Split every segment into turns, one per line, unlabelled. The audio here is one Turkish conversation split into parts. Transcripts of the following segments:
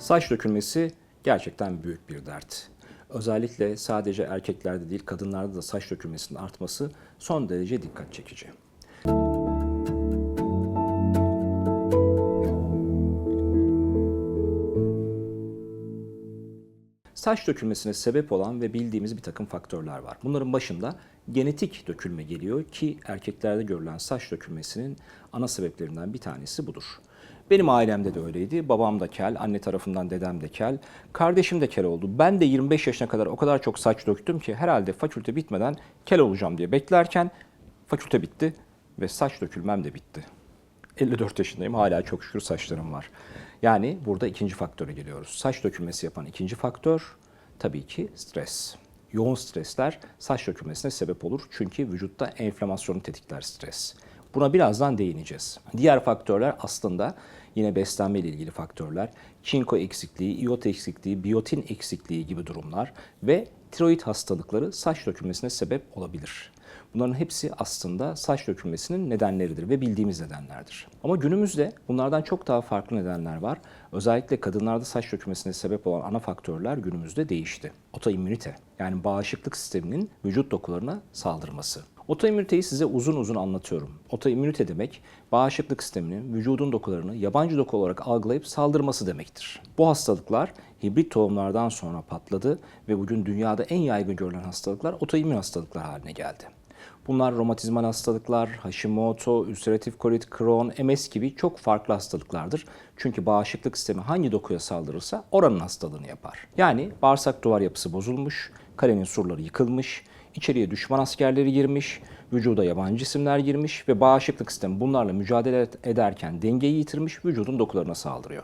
Saç dökülmesi gerçekten büyük bir dert. Özellikle sadece erkeklerde değil kadınlarda da saç dökülmesinin artması son derece dikkat çekici. Saç dökülmesine sebep olan ve bildiğimiz bir takım faktörler var. Bunların başında genetik dökülme geliyor ki erkeklerde görülen saç dökülmesinin ana sebeplerinden bir tanesi budur. Benim ailemde de öyleydi. Babam da kel, anne tarafından dedem de kel, kardeşim de kel oldu. Ben de 25 yaşına kadar o kadar çok saç döktüm ki herhalde fakülte bitmeden kel olacağım diye beklerken fakülte bitti ve saç dökülmem de bitti. 54 yaşındayım hala çok şükür saçlarım var. Yani burada ikinci faktöre geliyoruz. Saç dökülmesi yapan ikinci faktör tabii ki stres. Yoğun stresler saç dökülmesine sebep olur. Çünkü vücutta enflamasyonu tetikler stres. Buna birazdan değineceğiz. Diğer faktörler aslında yine beslenme ile ilgili faktörler. Çinko eksikliği, iot eksikliği, biyotin eksikliği gibi durumlar ve tiroid hastalıkları saç dökülmesine sebep olabilir. Bunların hepsi aslında saç dökülmesinin nedenleridir ve bildiğimiz nedenlerdir. Ama günümüzde bunlardan çok daha farklı nedenler var. Özellikle kadınlarda saç dökülmesine sebep olan ana faktörler günümüzde değişti. Otoimmünite yani bağışıklık sisteminin vücut dokularına saldırması. Otoimmüniteyi size uzun uzun anlatıyorum. Otoimmünite demek bağışıklık sisteminin vücudun dokularını yabancı doku olarak algılayıp saldırması demektir. Bu hastalıklar hibrit tohumlardan sonra patladı ve bugün dünyada en yaygın görülen hastalıklar otoimmün hastalıklar haline geldi. Bunlar romatizmal hastalıklar, Hashimoto, ülseratif kolit, Crohn, MS gibi çok farklı hastalıklardır. Çünkü bağışıklık sistemi hangi dokuya saldırırsa oranın hastalığını yapar. Yani bağırsak duvar yapısı bozulmuş, kalenin surları yıkılmış, içeriye düşman askerleri girmiş, vücuda yabancı cisimler girmiş ve bağışıklık sistemi bunlarla mücadele ederken dengeyi yitirmiş vücudun dokularına saldırıyor.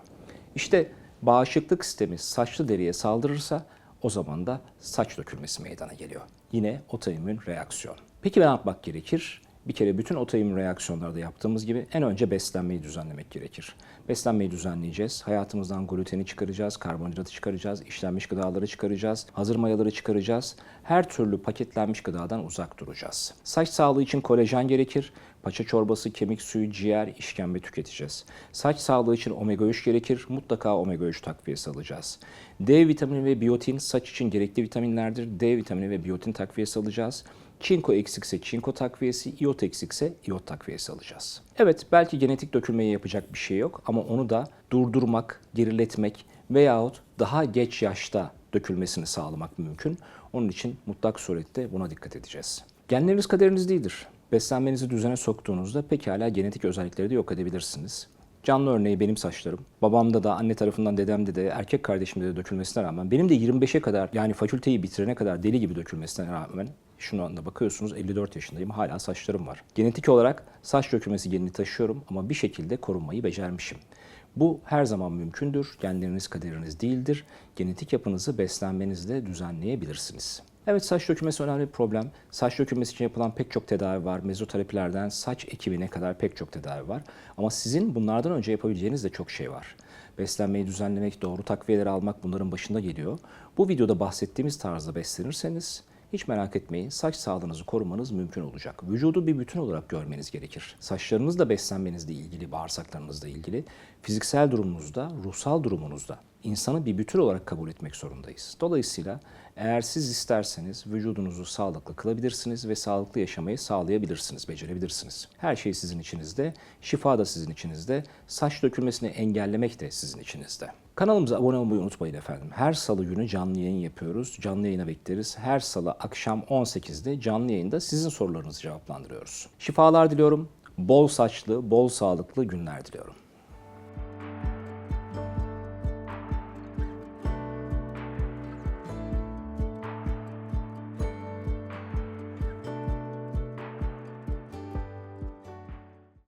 İşte bağışıklık sistemi saçlı deriye saldırırsa o zaman da saç dökülmesi meydana geliyor. Yine otoimmün reaksiyon. Peki ne yapmak gerekir? Bir kere bütün otoimmün reaksiyonlarda yaptığımız gibi en önce beslenmeyi düzenlemek gerekir. Beslenmeyi düzenleyeceğiz. Hayatımızdan gluteni çıkaracağız, karbonhidratı çıkaracağız, işlenmiş gıdaları çıkaracağız, hazır mayaları çıkaracağız. Her türlü paketlenmiş gıdadan uzak duracağız. Saç sağlığı için kolajen gerekir. Paça çorbası, kemik suyu, ciğer, işkembe tüketeceğiz. Saç sağlığı için omega 3 gerekir. Mutlaka omega 3 takviyesi alacağız. D vitamini ve biyotin saç için gerekli vitaminlerdir. D vitamini ve biyotin takviyesi alacağız. Çinko eksikse çinko takviyesi, iot eksikse iot takviyesi alacağız. Evet belki genetik dökülmeyi yapacak bir şey yok ama onu da durdurmak, geriletmek veyahut daha geç yaşta dökülmesini sağlamak mümkün. Onun için mutlak surette buna dikkat edeceğiz. Genleriniz kaderiniz değildir. Beslenmenizi düzene soktuğunuzda pekala genetik özellikleri de yok edebilirsiniz. Canlı örneği benim saçlarım. Babamda da anne tarafından dedemde de erkek kardeşimde de dökülmesine rağmen benim de 25'e kadar yani fakülteyi bitirene kadar deli gibi dökülmesine rağmen şu anda bakıyorsunuz 54 yaşındayım hala saçlarım var. Genetik olarak saç dökülmesi genini taşıyorum ama bir şekilde korunmayı becermişim. Bu her zaman mümkündür. Genleriniz kaderiniz değildir. Genetik yapınızı beslenmenizle düzenleyebilirsiniz. Evet saç dökülmesi önemli bir problem. Saç dökülmesi için yapılan pek çok tedavi var. Mezoterapilerden saç ekibine kadar pek çok tedavi var. Ama sizin bunlardan önce yapabileceğiniz de çok şey var. Beslenmeyi düzenlemek, doğru takviyeleri almak bunların başında geliyor. Bu videoda bahsettiğimiz tarzda beslenirseniz hiç merak etmeyin saç sağlığınızı korumanız mümkün olacak. Vücudu bir bütün olarak görmeniz gerekir. Saçlarınızla beslenmenizle ilgili, bağırsaklarınızla ilgili, fiziksel durumunuzda, ruhsal durumunuzda insanı bir bütün olarak kabul etmek zorundayız. Dolayısıyla eğer siz isterseniz vücudunuzu sağlıklı kılabilirsiniz ve sağlıklı yaşamayı sağlayabilirsiniz, becerebilirsiniz. Her şey sizin içinizde, şifa da sizin içinizde, saç dökülmesini engellemek de sizin içinizde. Kanalımıza abone olmayı unutmayın efendim. Her salı günü canlı yayın yapıyoruz. Canlı yayına bekleriz. Her salı akşam 18'de canlı yayında sizin sorularınızı cevaplandırıyoruz. Şifalar diliyorum. Bol saçlı, bol sağlıklı günler diliyorum.